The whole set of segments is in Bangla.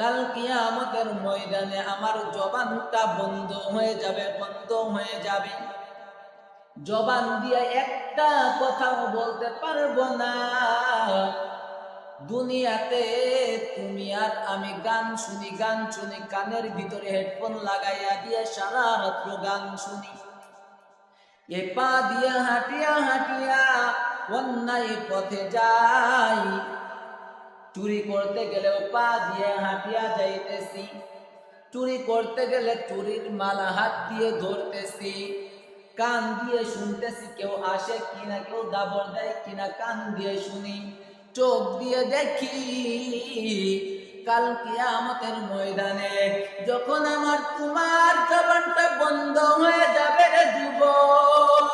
কাল কিয়ামতের ময়দানে আমার জবানটা বন্ধ হয়ে যাবে, বন্ধ হয়ে যাবে। জবান দিয়ে একটা কথাও বলতে পারব না। দুনিয়াতে তুমি আর আমি গান শুনি গান শুনি, কানের ভিতরে হেডফোন লাগাইয়া দিয়ে সারা রাত্র গান শুনি। এ পা দিয়ে হাঁটিয়া হাঁটিয়া অন্যায় পথে যাই চুরি করতে গেলেও পা দিয়ে হাঁটিয়া যাইতেছি। চুরি করতে গেলে চুরির মালা হাত দিয়ে ধরতেছি। কান দিয়ে শুনতেছি কেউ আসে কিনা, কেউ দাবর দেয় কিনা, কান দিয়ে শুনি, চোখ দিয়ে দেখি কাল কিয়ামতের ময়দানে যখন আমার তোমার জবানটা বন্ধ হয়ে যাবে রে যুবক,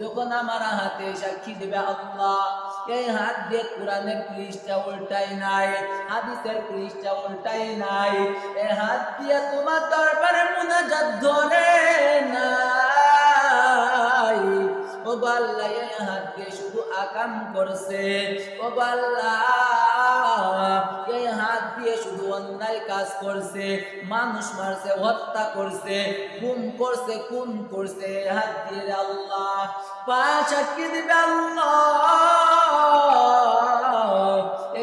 যখন আমার হাতে সাক্ষী দেবে আল্লাহ এই হাত দিয়ে কোরআনের পৃষ্ঠা উল্টাই নাই, হাদিসের পৃষ্ঠা উল্টাই নাই। এই হাত দিয়ে তোমার দরবারে মুনাজাত ধরে নাই। ও আল্লাহ এই হাত দিয়ে শুধু আকাম করছে। ও আল্লাহ অন্যায় কাজ করছে, মানুষ মারছে, হত্যা করছে, গুম করছে, খুন করছে, হাত দিয়ে আল্লাহ, পা সাক্ষী দিবে আল্লাহ।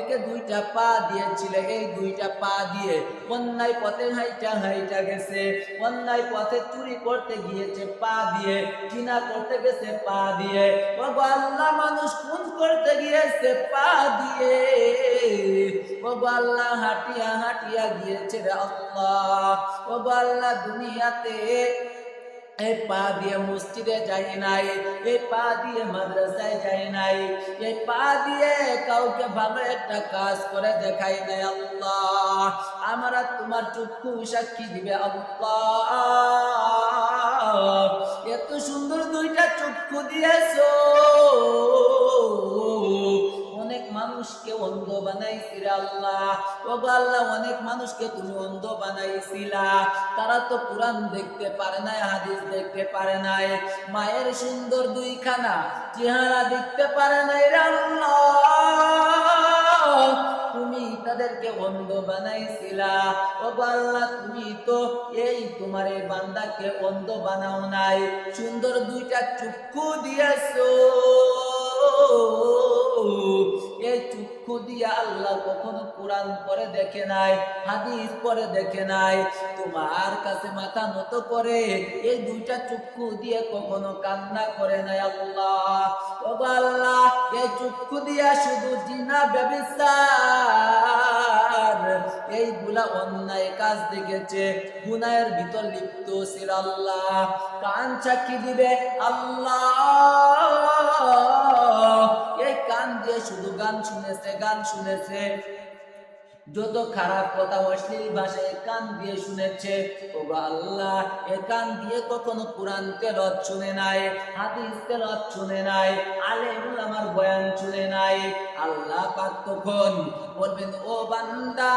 একে দুইটা পা দিয়েছিল, এই দুইটা পা দিয়ে অন্যায় পথে হাইটা হাইটা গেছে, অন্যায় পথে চুরি করতে গিয়েছে পা দিয়ে কিনা করতে গেছে পা দিয়ে বাবা আল্লাহ মানুষ খুন করতে গিয়েছে পা দিয়ে বাবা আল্লাহ হাঁটিয়া হাঁটিয়া গিয়েছে রে আল্লাহ বাবা আল্লাহ দুনিয়াতে এই পা দিয়ে মসজিদে যাই নাই পা দিয়ে মাদ্রাসায় যাই নাই পা দিয়ে কাউকে ভালো একটা কাজ করে দেখাই নাই আল্লাহ। আমরা তোমার চক্ষু সাক্ষী দিবে আল্লাহ। এত সুন্দর দুইটা চক্ষু দিয়েছ। মায়ের সুন্দর দুইখানা চেহারা দেখতে পারে নাই তুমি তাদেরকে অন্ধ বানাইছিলা। ও আল্লাহ তুমি তো এই তোমার এই বান্দাকে অন্ধ বানাও নাই। সুন্দর দুইটা চক্ষু দিয়েছ। এই চক্ষু দিয়ে আল্লাহ কখনো কোরআন পরে দেখে নাই, হাদিস পরে দেখে নাই। তোমার কাছে মাথা নত করে এই দুইটা চক্ষু দিয়ে কখনো কান্না করে নাই আল্লাহ। ও আল্লাহ, এই চক্ষু দিয়া শুধু জিনা ব্যবসার এইগুলা অন্যায় কাজ দেখেছে গুনায়ের ভিতর লিপ্ত ছিল আল্লাহ। কান সাক্ষী দিবে আল্লাহ। এই কান দিয়ে শুধু গান শুনেছে, গান শুনেছে। যত খারাপ কথা অশ্লীল ভাষায় কান দিয়ে শুনেছে ও গো আল্লাহ, এ কান দিয়ে কখনো কোরআন তেলত শুনে নাই, হাদিস তেলত শুনে নাই, আলেমুল আমার বয়ান শুনে নাই। আল্লাহ পাক তখন বলবেন, ও বান্দা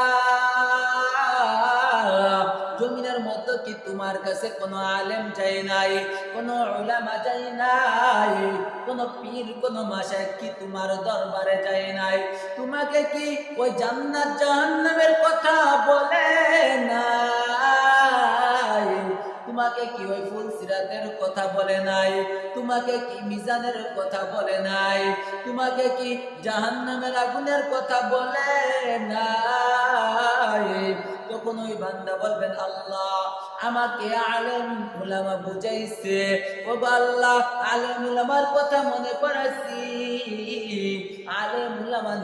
জমিনের মতো কি তোমার কাছে কোনো আলেম চাই নাই, কোনো উলামা চাই নাই, কোনো পীর, কোনো মাসায় কি তোমার দরবারে চাই নাই? তোমাকে কি ওই জান্নাত জাহান্নামের কথা বলে নাই? তোমাকে কি ওই ফুল সিরাতের কথা বলে নাই? তোমাকে কি মিজানের কথা বলে নাই? তোমাকে কি জাহান্নামের আগুনের কথা বলে নাই? তখন ওই বান্দা বলবেন, আল্লাহ, আমাকে আলেম উলামা বুঝাইছে। ও আল্লাহ, আলেম উলামার কথা মনে করেছি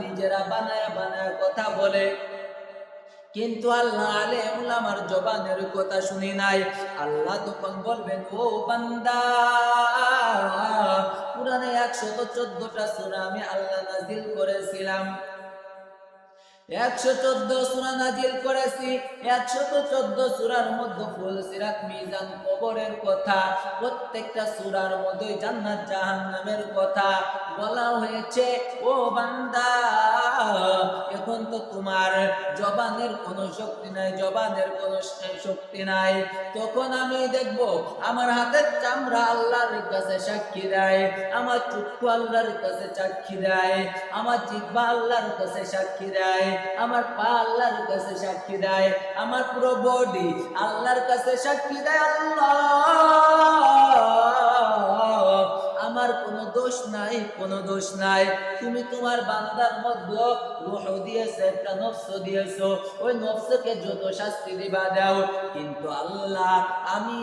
নিজেরা বানায় বানায় কথা বলে। কিন্তু আল্লাহ আলেমুল আমার জবানের কথা শুনি নাই। আল্লাহ তখন বলবেন, ও বান্দা পুরানে একশত চোদ্দটা সুরা আমি আল্লাহ নাজিল করেছিলাম। একশো চোদ্দ সুরা নাজিল করেছি একশত চোদ্দ সুরার মধ্যে ফুল সিরাত মিজান কবরের কথা, প্রত্যেকটা সুরার মধ্যে জান্নাত জাহান্নামের কথা বলা হয়েছে। ও বান্দা! এখন তো তোমার জবানের কোনো শক্তি নাই, জবানের কোনো শক্তি নাই। তখন আমি দেখব, আমার হাতের চামড়া আল্লাহর কাছে সাক্ষী দেয়, আমার চক্ষু আল্লাহর কাছে সাক্ষী দেয়, আমার জিহ্বা আল্লাহর কাছে সাক্ষী দেয়, আমার পা আল্লাহর কাছে সাক্ষী দেয়, আমার পুরো বডি আল্লাহর কাছে সাক্ষী দেয় আল্লাহ। আমার কোনো দোষ নাই, কোনো দোষ নাই। তুমি তোমার বান্দার মধ্যে রূহ দিয়েছ, একটা নফস দিয়েছ। ওই নফসকে যত শাস্তি দিবা দাও। কিন্তু আল্লাহ, আমি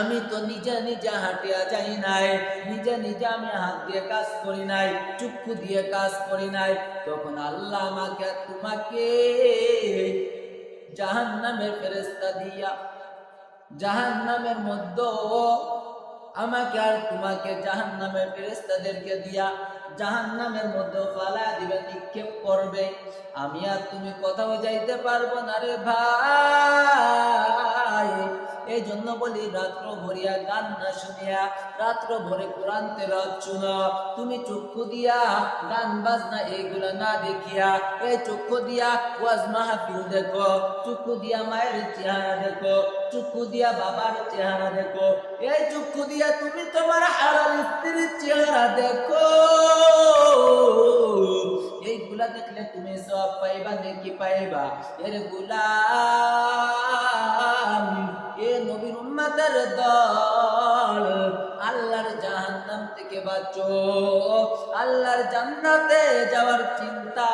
আমি তো নিজে নিজে হাঁটিয়া যাই নাই। নিজে নিজে আমি হাত দিয়ে কাজ করি নাই, চক্ষু দিয়ে কাজ করি নাই। তখন আল্লাহ আমাকে, তোমাকে জাহান নামের ফেরেস্তা দিয়া জাহান নামের মধ্যে আমাকে আর তোমাকে জাহান নামের ফেরেস্তাদেরকে দিয়া জাহান নামের মধ্যে ফালা দিবে, নিক্ষেপ করবে। আমি আর তুমি কোথাও যাইতে পারব না রে ভাই। এই জন্য বলি, রাত্র ভরিয়া গান না শুনিয়া, রাত্র ভরে কোরআন তেলাওয়াত তুমি চক্ষু দিয়া, গান বাজনা এইগুলা না দেখিয়া এই চক্ষু দিয়া ওয়াজ মাহফিল দেখো চক্ষু দিয়া মায়ের চেহারা দেখো চক্ষু দিয়া বাবার চেহারা দেখো। এই চক্ষু দিয়া তুমি তোমার হারাল স্ত্রীর চেহারা দেখো। এইগুলা দেখলে তুমি সব পাইবা নাকি পাইবা? এর গুলাম, এ নবীর দল, আল্লাহর জাহান্নাম থেকে বাঁচো, আল্লাহর জান্নাতে যাওয়ার চিন্তা